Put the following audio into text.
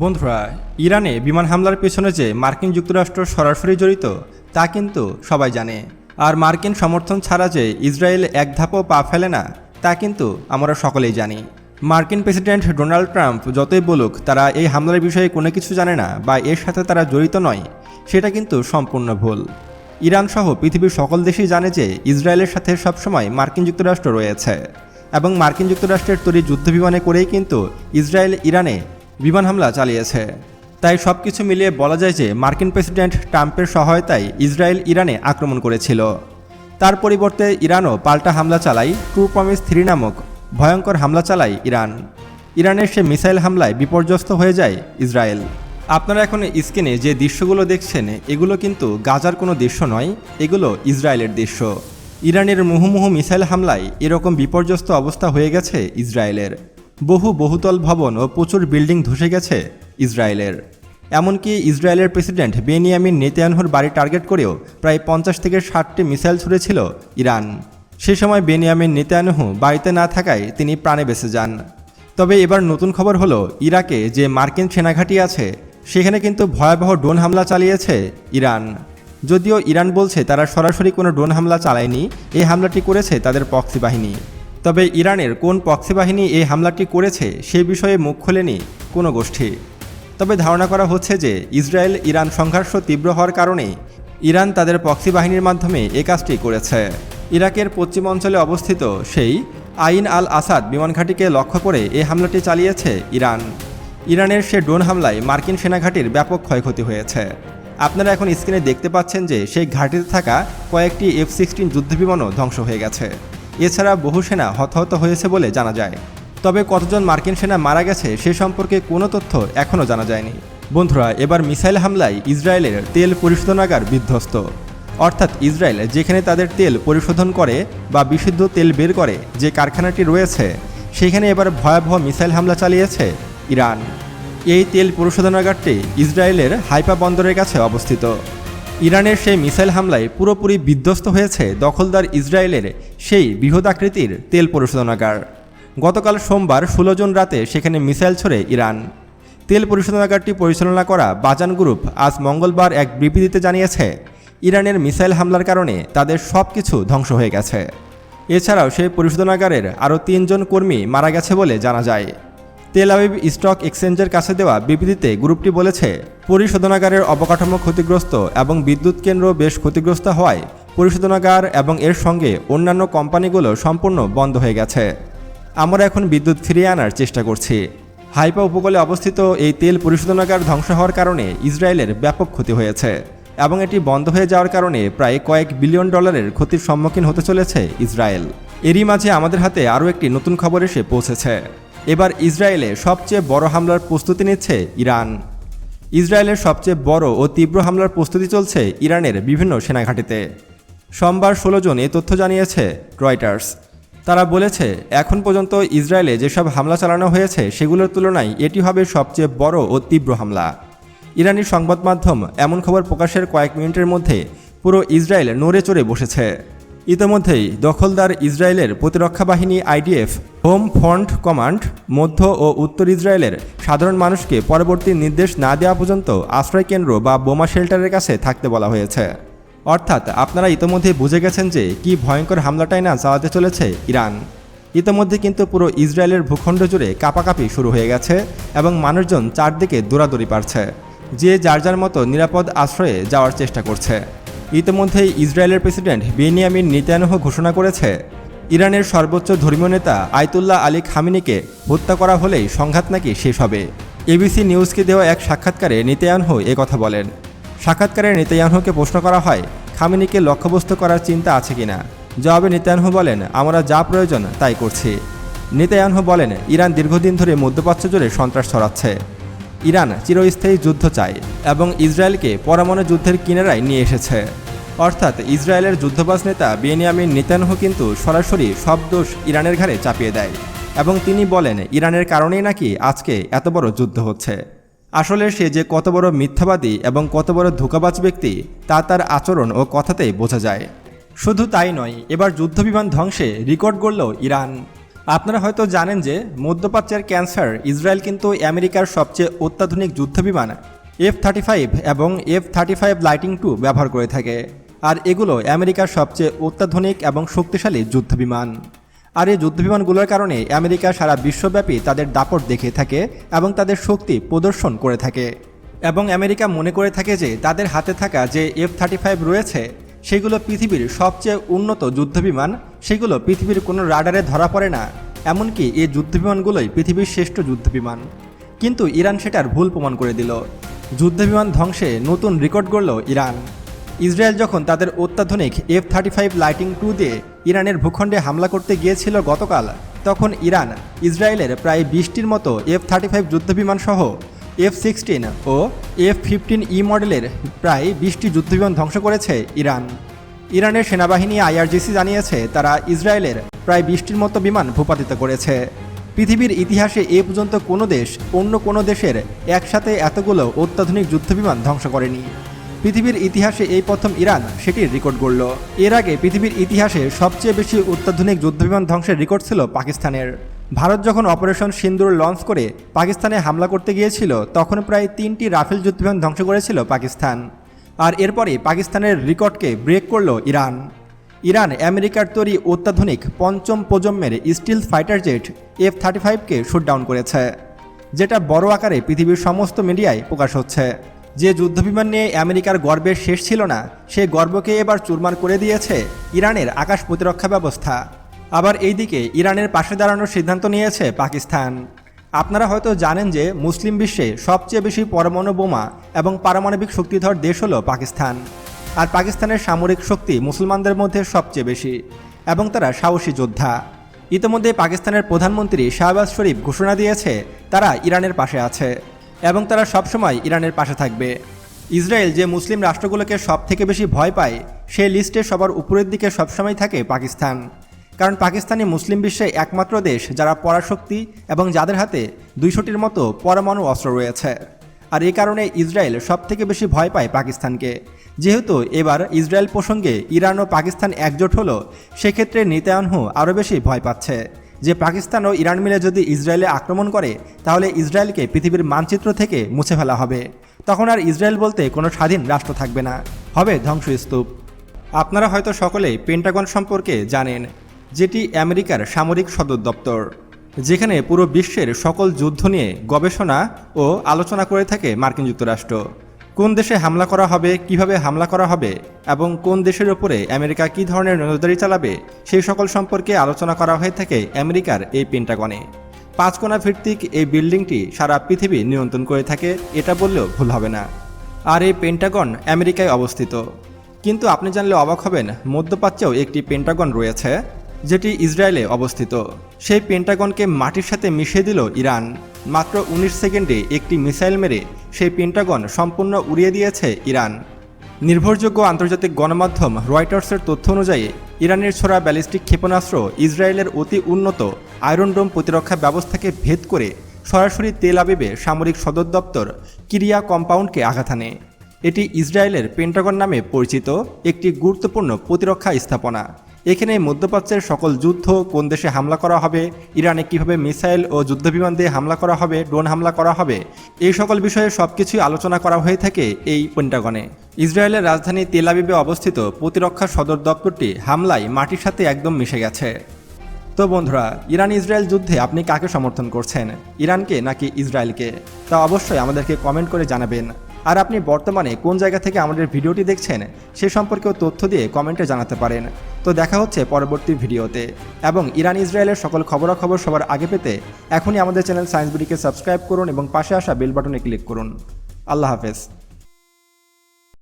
বন্ধুরা, ইরানে বিমান হামলার পেছনে যে মার্কিন যুক্তরাষ্ট্র সরাসরি জড়িত, তা কিন্তু সবাই জানে। আর মার্কিন সমর্থন ছাড়া যে ইসরায়েল এক ধাপও পা ফেলে না, তা কিন্তু আমরা সকলেই জানি। মার্কিন প্রেসিডেন্ট ডোনাল্ড ট্রাম্প যতই বলুক, তারা এই হামলার বিষয়ে কোনো কিছু জানে না বা এর সাথে তারা জড়িত নয়, সেটা কিন্তু সম্পূর্ণ ভুল। ইরান সহ পৃথিবীর সকল দেশই জানে যে ইসরায়েলের সাথে সবসময় মার্কিন যুক্তরাষ্ট্র রয়েছে। এবং মার্কিন যুক্তরাষ্ট্রের তৈরি যুদ্ধ যুদ্ধবিমানে করেই কিন্তু ইসরায়েল ইরানে বিমান হামলা চালিয়েছে। তাই সব কিছু মিলিয়ে বলা যায় যে মার্কিন প্রেসিডেন্ট ট্রাম্পের সহায়তায় ইসরায়েল ইরানে আক্রমণ করেছিল। তার পরিবর্তে ইরানও পাল্টা হামলা চালায় ট্রু প্রমিস থ্রি নামক ভয়ঙ্কর হামলা চালায় ইরান। ইরানের সে মিসাইল হামলায় বিপর্যস্ত হয়ে যায় ইসরায়েল। আপনারা এখন স্ক্রিনে যে দৃশ্যগুলো দেখছেন, এগুলো কিন্তু গাজার কোনো দৃশ্য নয়, এগুলো ইসরায়েলের দৃশ্য। ইরানের মুহুমুহু মিসাইল হামলায় এরকম বিপর্যস্ত অবস্থা হয়ে গেছে ইসরায়েলের। বহু বহুতল ভবন ও প্রচুর বিল্ডিং ধসে গেছে ইসরায়েলের। এমনকি ইসরায়েলের প্রেসিডেন্ট বেনিয়ামিন নেতায়ানহুর বাড়ি টার্গেট করেও প্রায় পঞ্চাশ থেকে ষাটটি মিসাইল ছুড়েছিল ইরান। সে সময় বেনিয়ামিন নেতায়ানহু বাড়িতে না থাকায় তিনি প্রাণে বেঁচে যান। তবে এবার নতুন খবর হলো, ইরাকে যে মার্কিন সেনাঘাঁটি আছে, সেখানে কিন্তু ভয়াবহ ড্রোন হামলা চালিয়েছে ইরান। যদিও ইরান বলছে তারা সরাসরি কোনো ড্রোন হামলা চালায়নি, এই হামলাটি করেছে তাদের পক্সি বাহিনী। তবে ইরানের কোন পক্সি বাহিনী এই হামলাটি করেছে সে বিষয়ে মুখ খোলেনি কোনো গোষ্ঠী। তবে ধারণা করা হচ্ছে যে ইসরায়েল ইরান সংঘর্ষ তীব্র হওয়ার কারণে ইরান তাদের পক্সি বাহিনীর মাধ্যমে এ কাজটি করেছে। ইরাকের পশ্চিম অঞ্চলে অবস্থিত সেই আইন আল আসাদ বিমান ঘাঁটিকে লক্ষ্য করে এই হামলাটি চালিয়েছে ইরান। ইরানের সে ড্রোন হামলায় মার্কিন সেনাঘাঁটির ব্যাপক ক্ষয়ক্ষতি হয়েছে। আপনারা এখন স্ক্রিনে দেখতে পাচ্ছেন যে সেই ঘাঁটিতে থাকা কয়েকটি এফ সিক্সটিন যুদ্ধবিমানও ধ্বংস হয়ে গেছে। এছাড়া বহু সেনা হতাহত হয়েছে বলে জানা যায়। তবে কতজন মার্কিন সেনা মারা গেছে সে সম্পর্কে কোনো তথ্য এখনও জানা যায়নি। বন্ধুরা, এবার মিসাইল হামলায় ইসরায়েলের তেল পরিশোধনাগার বিধ্বস্ত। অর্থাৎ ইসরায়েল যেখানে তাদের তেল পরিশোধন করে বা বিশুদ্ধ তেল বের করে যে কারখানাটি রয়েছে, সেখানে এবার ভয়াবহ মিসাইল হামলা চালিয়েছে ইরান। এই তেল পরিশোধনাগারটি ইসরায়েলের হাইপা বন্দরের কাছে অবস্থিত। ইরানের সেই মিসাইল হামলায় পুরোপুরি বিধ্বস্ত হয়েছে দখলদার ইসরায়েলের সেই বৃহদাকৃতির তেল পরিশোধনাগার। গতকাল সোমবার ষোলো জন রাতে সেখানে মিসাইল ছড়ে ইরান। তেল পরিশোধনাগারটি পরিচালনা করা বাজান গ্রুপ আজ মঙ্গলবার এক বিবৃতিতে জানিয়েছে, ইরানের মিসাইল হামলার কারণে তাদের সব কিছু ধ্বংস হয়ে গেছে। এছাড়াও সেই পরিশোধনাগারের আরও তিনজন কর্মী মারা গেছে বলে জানা যায়। তেল আবিব স্টক এক্সচেঞ্জের কাছে দেওয়া বিবৃতিতে গ্রুপটি বলেছে, পরিশোধনাগারের অবকাঠামো ক্ষতিগ্রস্ত এবং বিদ্যুৎ কেন্দ্র বেশ ক্ষতিগ্রস্ত হওয়ায় পরিশোধনাগার এবং এর সঙ্গে অন্যান্য কোম্পানিগুলো সম্পূর্ণ বন্ধ হয়ে গেছে। আমরা এখন বিদ্যুৎ ফিরিয়ে আনার চেষ্টা করছি। হাইপা উপকূলে অবস্থিত এই তেল পরিশোধনাগার ধ্বংস হওয়ার কারণে ইসরায়েলের ব্যাপক ক্ষতি হয়েছে এবং এটি বন্ধ হয়ে যাওয়ার কারণে প্রায় কয়েক বিলিয়ন ডলারের ক্ষতির সম্মুখীন হতে চলেছে ইসরায়েল। এরই মাঝে আমাদের হাতে আরও একটি নতুন খবর এসে পৌঁছেছে। এবার ইসরায়েলে সবচেয়ে বড় হামলার প্রস্তুতি নিচ্ছে ইরান। ইসরায়েলের সবচেয়ে বড় ও তীব্র হামলার প্রস্তুতি চলছে ইরানের বিভিন্ন সেনাঘাঁটিতে। সোমবার ষোলো জন এই তথ্য জানিয়েছে রয়টার্স। তারা বলেছে, এখন পর্যন্ত ইসরায়েলে যেসব হামলা চালানো হয়েছে সেগুলোর তুলনায় এটি হবে সবচেয়ে বড় ও তীব্র হামলা। ইরানি সংবাদ মাধ্যম এমন খবর প্রকাশের কয়েক মিনিটের মধ্যে পুরো ইসরায়েল নড়ে চড়ে বসেছে। ইতোমধ্যেই দখলদার ইসরায়েলের প্রতিরক্ষা বাহিনী আইডিএফ, হোম ফ্রন্ট কমান্ড, মধ্য ও উত্তর ইসরায়েলের সাধারণ মানুষকে পরবর্তী নির্দেশ না দেওয়া পর্যন্ত আশ্রয়কেন্দ্র বা বোমা শেল্টারের কাছে থাকতে বলা হয়েছে। অর্থাৎ আপনারা ইতোমধ্যে বুঝে গেছেন যে কি ভয়ঙ্কর হামলাটাই না চালাতে চলেছে ইরান। ইতোমধ্যে কিন্তু পুরো ইসরায়েলের ভূখণ্ড জুড়ে কাপাকাপি শুরু হয়ে গেছে এবং মানুষজন চারদিকে দৌড়াদৌড়ি পারছে, যে যার যার মতো নিরাপদ আশ্রয়ে যাওয়ার চেষ্টা করছে। ইতিমধ্যেই ইসরায়েলের প্রেসিডেন্ট বেনিয়ামিন নেতায়ানহ ঘোষণা করেছে, ইরানের সর্বোচ্চ ধর্মীয় নেতা আয়তুল্লাহ আলী খামিনিকে হত্যা করা হলেই সংঘাত নাকি শেষ হবে। এবিসি নিউজকে দেওয়া এক সাক্ষাৎকারে নেতায়ানহ এ কথা বলেন। সাক্ষাৎকারে নেতায়ানহুকে প্রশ্ন করা হয়, খামিনিকে লক্ষ্যবস্তু করার চিন্তা আছে কিনা? জবাবে নেতায়ানহু বলেন, আমরা যা প্রয়োজন তাই করছি। নেতায়ানহু বলেন, ইরান দীর্ঘদিন ধরে মধ্যপ্রাচ্য জুড়ে সন্ত্রাস ছড়াচ্ছে। ইরান চিরস্থায়ী যুদ্ধ চায় এবং ইসরায়েলকে পরমাণু যুদ্ধের কিনারায় নিয়ে এসেছে। অর্থাৎ ইসরায়েলের যুদ্ধবাজ নেতা বেনিয়ামিন নেতানহু কিন্তু সরাসরি সব দোষ ইরানের ঘাড়ে চাপিয়ে দেয় এবং তিনি বলেন, ইরানের কারণেই নাকি আজকে এত বড় যুদ্ধ হচ্ছে। আসলে সে যে কত বড় মিথ্যাবাদী এবং কত বড় ধোকাবাজ ব্যক্তি, তা তার আচরণ ও কথাতেই বোঝা যায়। শুধু তাই নয়, এবার যুদ্ধবিমান ধ্বংসে রেকর্ড গড়ল ইরান। আপনারা হয়তো জানেন যে মধ্যপ্রাচ্যের ক্যান্সার ইসরায়েল কিন্তু আমেরিকার সবচেয়ে অত্যাধুনিক যুদ্ধবিমান এফ থার্টি ফাইভ এবং F thirty five lightning two ব্যবহার করে থাকে। আর এগুলো আমেরিকার সবচেয়ে অত্যাধুনিক এবং শক্তিশালী যুদ্ধবিমান। আর এই যুদ্ধবিমানগুলোর কারণে আমেরিকা সারা বিশ্বব্যাপী তাদের দাপট দেখে থাকে এবং তাদের শক্তি প্রদর্শন করে থাকে। এবং আমেরিকা মনে করে থাকে যে তাদের হাতে থাকা যে এফ থার্টি ফাইভ রয়েছে সেগুলো পৃথিবীর সবচেয়ে উন্নত যুদ্ধবিমান, সেগুলো পৃথিবীর কোনো রাডারে ধরা পড়ে না, এমনকি এই যুদ্ধবিমানগুলোই পৃথিবীর শ্রেষ্ঠ যুদ্ধবিমান। কিন্তু ইরান সেটার ভুল প্রমাণ করে দিল। যুদ্ধবিমান ধ্বংসে নতুন রেকর্ড গড়ল ইরান। ইসরায়েল যখন তাদের অত্যাধুনিক F thirty five lightning two দিয়ে ইরানের ভূখণ্ডে হামলা করতে গিয়েছিল গতকাল, তখন ইরান ইসরায়েলের প্রায় বিশটির মতো এফ থার্টি ফাইভ যুদ্ধবিমান সহ এফ সিক্সটিন ও এফ ফিফটিন ই মডেলের প্রায় বিশটি যুদ্ধবিমান ধ্বংস করেছে ইরান। ইরানের সেনাবাহিনী আইআরজিসি জানিয়েছে, তারা ইসরায়েলের প্রায় বিশটির মতো বিমান ভূপাতিত করেছে। পৃথিবীর ইতিহাসে এ পর্যন্ত কোনো দেশ অন্য কোনো দেশের একসাথে এতগুলো অত্যাধুনিক যুদ্ধবিমান ধ্বংস করেনি। পৃথিবীর ইতিহাসে এই প্রথম ইরান সেটির রেকর্ড গড়ল। এর আগে পৃথিবীর ইতিহাসে সবচেয়ে বেশি অত্যাধুনিক যুদ্ধবিমান ধ্বংসের রেকর্ড ছিল পাকিস্তানের। ভারত যখন অপারেশন সিন্দুর লঞ্চ করে পাকিস্তানে হামলা করতে গিয়েছিল, তখন প্রায় তিনটি রাফেল যুদ্ধবিমান ধ্বংস করেছিল পাকিস্তান। আর এরপরে পাকিস্তানের রেকর্ডকে ব্রেক করল ইরান। ইরান আমেরিকার তৈরি অত্যাধুনিক পঞ্চম প্রজন্মের stealth fighter jet F thirty ফাইভকে shoot down করেছে, যেটা বড় আকারে পৃথিবীর সমস্ত মিডিয়ায় প্রকাশ হচ্ছে। যে যুদ্ধবিমান নিয়ে আমেরিকার গর্বের শেষ ছিল না সেই গর্বকে এবার চুরমার করে দিয়েছে ইরানের আকাশ প্রতিরক্ষা ব্যবস্থা। আবার এইদিকে ইরানের পাশে দাঁড়ানোর সিদ্ধান্ত নিয়েছে পাকিস্তান। আপনারা হয়তো জানেন যে মুসলিম বিশ্বে সবচেয়ে বেশি পরমাণু বোমা এবং পারমাণবিক শক্তিধর দেশ হলো পাকিস্তান। আর পাকিস্তানের সামরিক শক্তি মুসলমানদের মধ্যে সবচেয়ে বেশি এবং তারা সাহসী যোদ্ধা। ইতিমধ্যে পাকিস্তানের প্রধানমন্ত্রী শাহবাজ শরীফ ঘোষণা দিয়েছে, তারা ইরানের পাশে আছে এবং তারা সবসময় ইরানের পাশে থাকবে। ইসরায়েল যে মুসলিম রাষ্ট্রগুলোকে সব থেকে বেশি ভয় পায়, সেই লিস্টে সবার উপরের দিকে সবসময় থাকে পাকিস্তান। কারণ পাকিস্তানি মুসলিম বিশ্বে একমাত্র দেশ যারা পরাশক্তি এবং যাদের হাতে দুইশোটির মতো পরমাণু অস্ত্র রয়েছে। আর এই কারণে ইসরায়েল সব থেকে বেশি ভয় পায় পাকিস্তানকে। যেহেতু এবার ইসরায়েল প্রসঙ্গে ইরান ও পাকিস্তান একজোট হলো, সেক্ষেত্রে নেতায়ানহু আরও বেশি ভয় পাচ্ছে। যে পাকিস্তান ও ইরান মিলে যদি ইসরায়েলে আক্রমণ করে, তাহলে ইসরায়েলকে পৃথিবীর মানচিত্র থেকে মুছে ফেলা হবে। তখন আর ইসরায়েল বলতে কোনো স্বাধীন রাষ্ট্র থাকবে না। হবে ধ্বংসস্তূপ। আপনারা হয়তো সকলেই পেন্টাগন সম্পর্কে জানেন যেটি আমেরিকার সামরিক সদর দপ্তর, যেখানে পুরো বিশ্বের সকল যুদ্ধ নিয়ে গবেষণা ও আলোচনা করে থাকে মার্কিন যুক্তরাষ্ট্র। কোন দেশে হামলা করা হবে, কীভাবে হামলা করা হবে, এবং কোন দেশের ওপরে আমেরিকা কী ধরনের নজরদারি চালাবে, সেই সকল সম্পর্কে আলোচনা করা হয়ে থাকে আমেরিকার এই পেন্টাগনে। পাঁচকোনা ভিত্তিক এই বিল্ডিংটি সারা পৃথিবী নিয়ন্ত্রণ করে থাকে, এটা বললেও ভুল হবে না। আর এই পেন্টাগন আমেরিকায় অবস্থিত। কিন্তু আপনি জানলে অবাক হবেন, মধ্যপ্রাচ্যেও একটি পেন্টাগন রয়েছে। যেটি ইসরায়েলে অবস্থিত। সেই পেন্টাগনকে মাটির সাথে মিশিয়ে দিল ইরান। মাত্র উনিশ সেকেন্ডে একটি মিসাইল মেরে সেই পেন্টাগন সম্পূর্ণ উড়িয়ে দিয়েছে ইরান। নির্ভরযোগ্য আন্তর্জাতিক গণমাধ্যম রয়টার্সের তথ্য অনুযায়ী, ইরানের ছোড়া ব্যালিস্টিক ক্ষেপণাস্ত্র ইসরায়েলের অতি উন্নত আয়রন ডোম প্রতিরক্ষা ব্যবস্থাকে ভেদ করে সরাসরি তেল আবিবে সামরিক সদর দপ্তর কিরিয়া কম্পাউন্ডকে আঘাত আনে এটি ইসরায়েলের পেন্টাগন নামে পরিচিত একটি গুরুত্বপূর্ণ প্রতিরক্ষা স্থাপনা। এখানে মধ্যপ্রাচ্যের সকল যুদ্ধ কোন দেশে হামলা করা হবে, ইরানে কীভাবে মিসাইল ও যুদ্ধবিমান দিয়ে হামলা করা হবে, ড্রোন হামলা করা হবে, এই সকল বিষয়ে সবকিছুই আলোচনা করা হয়ে থাকে এই পেন্টাগনে ইসরায়েলের রাজধানী তেলাবিবে অবস্থিত প্রতিরক্ষা সদর দপ্তরটি হামলায় মাটির সাথে একদম মিশে গেছে। তো বন্ধুরা ইরান ইসরায়েল যুদ্ধে আপনি কাকে সমর্থন করছেন? ইরানকে নাকি ইসরায়েলকে? তা অবশ্যই আমাদেরকে কমেন্ট করে জানাবেন। আর আপনি বর্তমানে কোন জায়গা থেকে আমাদের ভিডিওটি দেখছেন সে সম্পর্কেও তথ্য দিয়ে কমেন্টে জানাতে পারেন। তো দেখা হচ্ছে পরবর্তী ভিডিওতে। এবং ইরান ইসরায়েলের সকল খবরাখবর সবার আগে পেতে এখনই আমাদের চ্যানেল সায়েন্স বিডিকে সাবস্ক্রাইব করুন এবং পাশে আসা বেল বাটনে ক্লিক করুন। আল্লাহ হাফেজ।